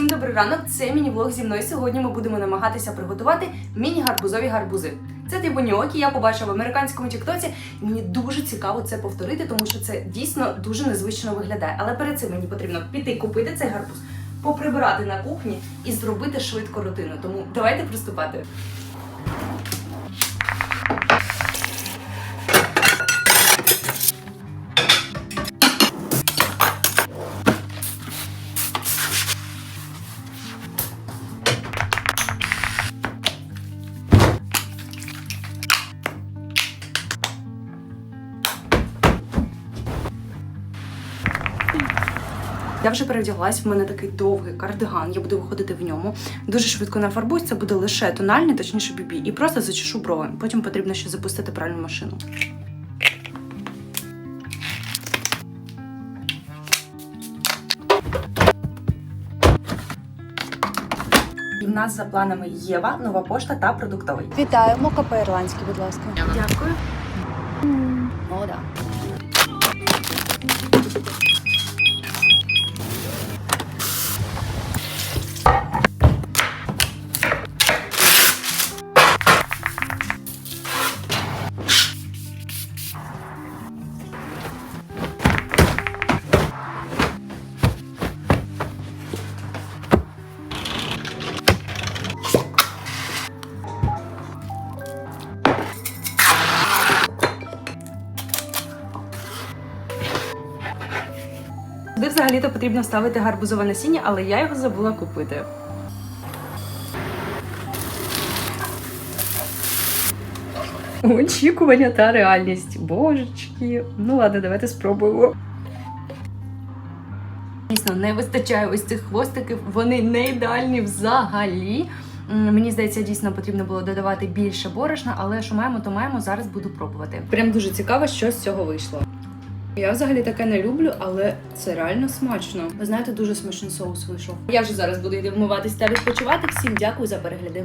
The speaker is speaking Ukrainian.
Всім добрий ранок. Це міні-влог зі мною. Сьогодні ми будемо намагатися приготувати міні-гарбузові гарбузи. Це типу ніокі, я побачила в американському тіктоці, і мені дуже цікаво це повторити, тому що це дійсно дуже незвично виглядає. Але перед цим мені потрібно піти купити цей гарбуз, поприбирати на кухні і зробити швидко рутину. Тому давайте приступати. Я вже перевдяглась, в мене такий довгий кардиган, я буду виходити в ньому. Дуже швидко нафарбуюсь, це буде лише тональний, точніше бібі, і просто зачешу брови. Потім потрібно ще запустити пральну машину. І в нас за планами Єва, нова пошта та продуктовий. Вітаю, Мокапе ірландський, будь ласка. Дякую. О, да. Сюди взагалі-то потрібно ставити гарбузове насіння, але я його забула купити. Очікування та реальність. Божечки. Ну ладно, давайте спробуємо. Дійсно, не вистачає ось цих хвостиків, вони не ідеальні взагалі. Мені здається, дійсно потрібно було додавати більше борошна, але що маємо, то маємо. Зараз буду пробувати. Прям дуже цікаво, що з цього вийшло. Я взагалі таке не люблю, але це реально смачно. Ви знаєте, дуже смачний соус вийшов. Я вже зараз буду йти вмиватись та відпочивати. Всім дякую за перегляди.